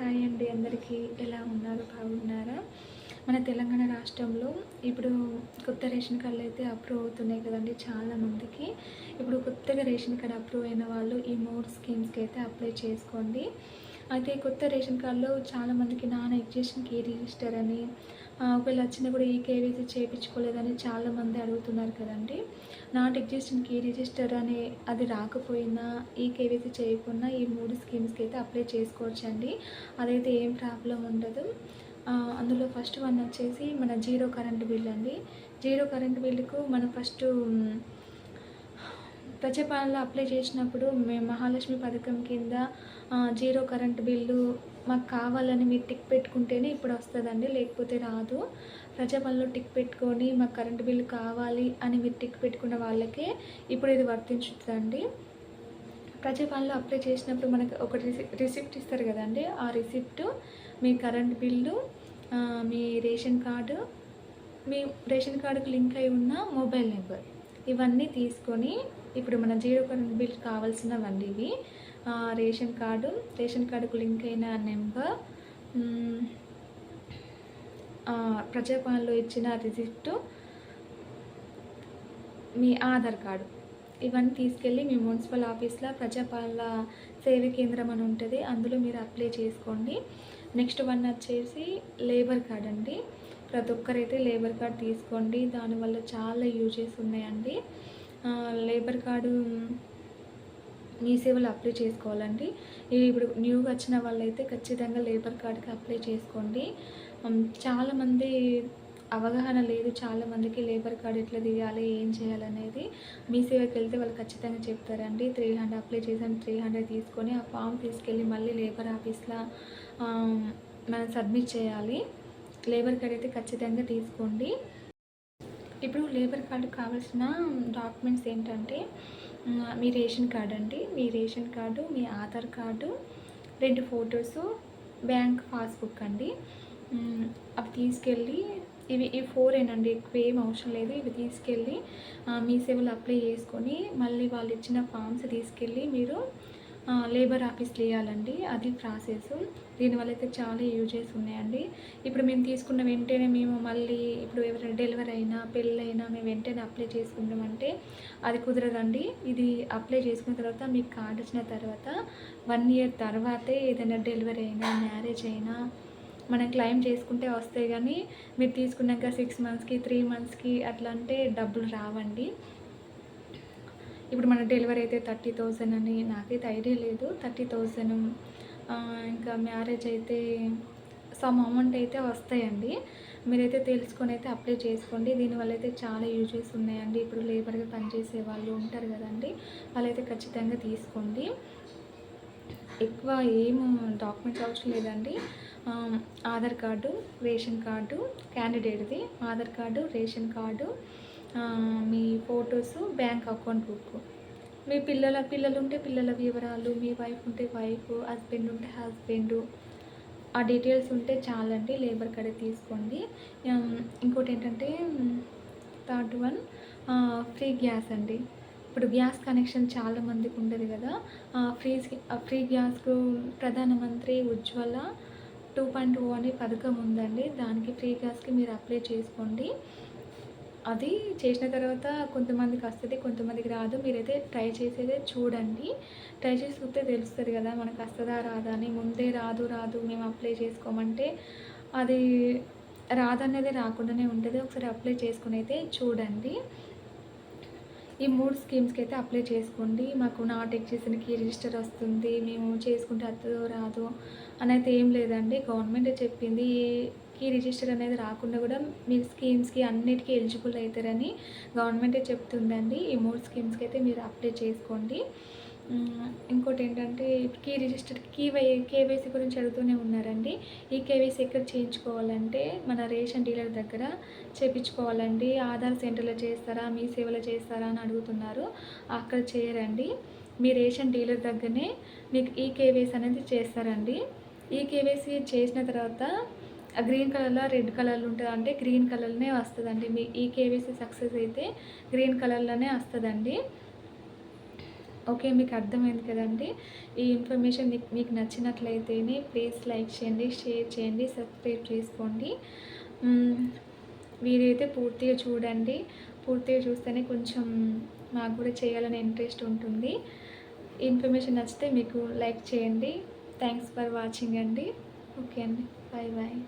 Hi అండి అందరికీ. ఎలా ఉన్నారు? బాగున్నారా? మన తెలంగాణ రాష్ట్రంలో ఇప్పుడు కొత్త రేషన్ కార్డులు అయితే అప్రూవ్ అవుతున్నాయి కదండి చాలా మందికి. ఇప్పుడు కొత్తగా రేషన్ కార్డు అప్రూవ్ అయిన వాళ్ళు ఈ మూడు స్కీమ్స్కి అయితే అప్లై చేసుకోండి. అయితే కొత్త రేషన్ కార్డులో చాలామందికి నాన్ ఎగ్జిస్టింగ్ కీ రిజిస్టర్ అని ఒకవేళ వచ్చినా కూడా ఈ కేవైసీ చేయించుకోలేదని చాలామంది అడుగుతున్నారు కదండి. నాట్ ఎగ్జిస్టింగ్ కీ రిజిస్టర్ అనే అది రాకపోయినా ఈ కేవైసీ చేయకుండా ఈ మూడు స్కీమ్స్కి అయితే అప్లై చేసుకోవచ్చండి అదైతే ఏం ప్రాబ్లం ఉండదు. అందులో ఫస్ట్ వన్ వచ్చేసి మన జీరో కరెంట్ బిల్ అండి. జీరో కరెంట్ బిల్లుకు మనం ఫస్ట్ ప్రజాపాలనలో అప్లై చేసినప్పుడు మేము మహాలక్ష్మి పథకం కింద జీరో కరెంట్ బిల్లు మాకు కావాలని మీరు టిక్ పెట్టుకుంటేనే ఇప్పుడు వస్తుందండి లేకపోతే రాదు. ప్రజాపాలనలో టిక్ పెట్టుకొని మాకు కరెంట్ బిల్లు కావాలి అని మీరు టిక్ పెట్టుకున్న వాళ్ళకే ఇప్పుడు ఇది వర్తించుతుందండి. ప్రజాపాలనలో అప్లై చేసినప్పుడు మనకు ఒక రిసిప్ట్ ఇస్తారు కదండి ఆ రిసిప్ట్ మీ కరెంట్ బిల్లు మీ రేషన్ కార్డు మీ రేషన్ కార్డుకు లింక్ అయి ఉన్న మొబైల్ నెంబర్. ఇవన్నీ తీసుకొని ఇప్పుడు మన జీరో కరెంట్ బిల్ కావాల్సినవండి ఇవి. రేషన్ కార్డు రేషన్ కార్డుకు లింక్ అయిన నెంబర్ ప్రజాపాలనలో ఇచ్చిన రిసిప్ట్ మీ ఆధార్ కార్డు. ఇవన్నీ తీసుకెళ్ళి మీ మున్సిపల్ ఆఫీస్లో ప్రజాపాలన సేవ కేంద్రం అని ఉంటుంది. అందులో మీరు అప్లై చేసుకోండి. నెక్స్ట్ వన్ వచ్చేసి లేబర్ కార్డ్ అండి. ప్రతి ఒక్కరైతే లేబర్ కార్డ్ తీసుకోండి. దానివల్ల చాలా యూజెస్ ఉన్నాయండి. లేబర్ కార్డు మీ సేవలో అప్లై చేసుకోవాలండి. ఇప్పుడు న్యూగా వచ్చిన వాళ్ళైతే ఖచ్చితంగా లేబర్ కార్డుకి అప్లై చేసుకోండి. చాలామంది అవగాహన లేదు. చాలామందికి లేబర్ కార్డు ఎట్లా తీయాలి ఏం చేయాలనేది మీ సేవకి వెళ్తే వాళ్ళు ఖచ్చితంగా చెప్తారండి. త్రీ హండ్రెడ్ అప్లై చేసాను త్రీ హండ్రెడ్ తీసుకొని ఆ ఫామ్ తీసుకెళ్ళి మళ్ళీ లేబర్ ఆఫీస్లో మనం సబ్మిట్ చేయాలి. లేబర్ కార్డ్ అయితే ఖచ్చితంగా తీసుకోండి. ఇప్పుడు లేబర్ కార్డు కావాల్సిన డాక్యుమెంట్స్ ఏంటంటే మీ రేషన్ కార్డు అండి. మీ రేషన్ కార్డు మీ ఆధార్ కార్డు రెండు ఫొటోస్ బ్యాంక్ పాస్బుక్ అండి. అవి తీసుకెళ్ళి ఇవి ఈ ఫోర్ ఏనండి ఎక్కువ ఏం అవసరం లేదు. ఇవి తీసుకెళ్ళి మీ సేవలు అప్లై చేసుకొని మళ్ళీ వాళ్ళు ఇచ్చిన ఫామ్స్ తీసుకెళ్ళి మీరు లేబర్ ఆఫీస్ వేయాలండి అది ప్రాసెస్ దీనివల్ల అయితే చాలా యూజెస్ ఉన్నాయండి. ఇప్పుడు మేము తీసుకున్న వెంటనే మేము మళ్ళీ ఇప్పుడు ఎవరైనా డెలివరీ అయినా పెళ్ళైనా మేము వెంటనే అప్లై చేసుకుంటామంటే అది కుదరదండి. ఇది అప్లై చేసుకున్న తర్వాత మీకు కార్డు వచ్చిన తర్వాత వన్ ఇయర్ తర్వాతే ఏదైనా డెలివరీ అయినా మ్యారేజ్ అయినా మనం క్లెయిమ్ చేసుకుంటే వస్తాయి కానీ మీరు తీసుకున్నాక సిక్స్ మంత్స్కి త్రీ మంత్స్కి అట్లా అంటే డబ్బులు రావండి. ఇప్పుడు మన డెలివరీ అయితే థర్టీ థౌజండ్ అని నాకైతే ఐడియా లేదు. థర్టీ థౌజండ్ ఇంకా మ్యారేజ్ అయితే సమ్ అమౌంట్ అయితే వస్తాయండి. మీరైతే తెలుసుకొని అయితే అప్లై చేసుకోండి. దీనివల్ల అయితే చాలా యూజెస్ ఉన్నాయండి. ఇప్పుడు లేబర్గా పనిచేసే వాళ్ళు ఉంటారు కదండి వాళ్ళైతే ఖచ్చితంగా తీసుకోండి. ఎక్కువ ఏం డాక్యుమెంట్స్ అవసరం లేదండి. ఆధార్ కార్డు రేషన్ కార్డు క్యాండిడేట్ది ఆధార్ కార్డు రేషన్ కార్డు మీ ఫొటోస్ బ్యాంక్ అకౌంట్ బుక్. మీ పిల్లల పిల్లలు ఉంటే పిల్లల వివరాలు మీ వైఫ్ ఉంటే వైఫ్ హస్బెండ్ ఉంటే హస్బెండ్. ఆ డీటెయిల్స్ ఉంటే చాలండి లేబర్ కార్డ్ తీసుకోండి. ఇంకోటి ఏంటంటే థర్డ్ వన్ ఫ్రీ గ్యాస్ అండి. ఇప్పుడు గ్యాస్ కనెక్షన్ చాలా మందికి ఉండదు కదా. ఫ్రీ ఫ్రీ గ్యాస్కు ప్రధానమంత్రి ఉజ్వల టూ పాయింట్ ఓ అనే పథకం ఉందండి. దానికి ఫ్రీ గ్యాస్కి మీరు అప్లై చేసుకోండి. అది చేసిన తర్వాత కొంతమందికి వస్తుంది కొంతమందికి రాదు. మీరైతే ట్రై చేసేదే చూడండి. ట్రై చేసి చూస్తే తెలుస్తుంది కదా మనకు వస్తుందా రాదా అని. ముందే రాదు రాదు మేము అప్లై చేసుకోమంటే అది రాదనేది రాకుండానే ఉంటుంది. ఒకసారి అప్లై చేసుకుని అయితే చూడండి. ఈ మూడు స్కీమ్స్కి అయితే అప్లై చేసుకోండి. మాకు నాట్ ఎక్చేసన్కి రిజిస్టర్ వస్తుంది. మేము చేసుకుంటే వస్తుందో రాదో అని అయితే ఏం లేదండి. గవర్నమెంటే చెప్పింది. కీ రిజిస్టర్ అనేది రాకుండా కూడా మీరు స్కీమ్స్కి అన్నిటికీ ఎలిజిబుల్ అవుతారని గవర్నమెంటే చెప్తుందండి. ఈ మూడు స్కీమ్స్కి అయితే మీరు అప్లై చేసుకోండి. ఇంకోటి ఏంటంటే కీ రిజిస్టర్ కీ వై కేవైసీ గురించి అడుగుతూనే ఉన్నారండి. ఈ కేవైసీ ఎక్కడ చేయించుకోవాలంటే మన రేషన్ డీలర్ దగ్గర చేయించుకోవాలండి ఆధార్ సెంటర్లో చేస్తారా మీ సేవలో చేస్తారా అని అడుగుతున్నారు. అక్కడ చేయరండి. మీ రేషన్ డీలర్ దగ్గరనే మీకు ఈ కేవైసీ అనేది చేస్తారండి. ఈ కేవైసీ చేసిన తర్వాత ఆ గ్రీన్ కలర్లో రెడ్ కలర్లో ఉంటుంది అంటే గ్రీన్ కలర్లోనే వస్తుందండి. మీ ఈ కేవైసీ సక్సెస్ అయితే గ్రీన్ కలర్లోనే వస్తుందండి. ఓకే మీకు అర్థమైంది కదండి. ఈ ఇన్ఫర్మేషన్ మీకు మీకు నచ్చినట్లయితేనే ప్లీజ్ లైక్ చేయండి షేర్ చేయండి సబ్స్క్రైబ్ చేసుకోండి. వీడియో అయితే పూర్తిగా చూడండి. పూర్తిగా చూస్తేనే కొంచెం మాకు కూడా చేయాలనే ఇంట్రెస్ట్ ఉంటుంది. ఇన్ఫర్మేషన్ నచ్చితే మీకు లైక్ చేయండి. థ్యాంక్స్ ఫర్ వాచింగ్ అండి. ఓకే అండి. Bye bye.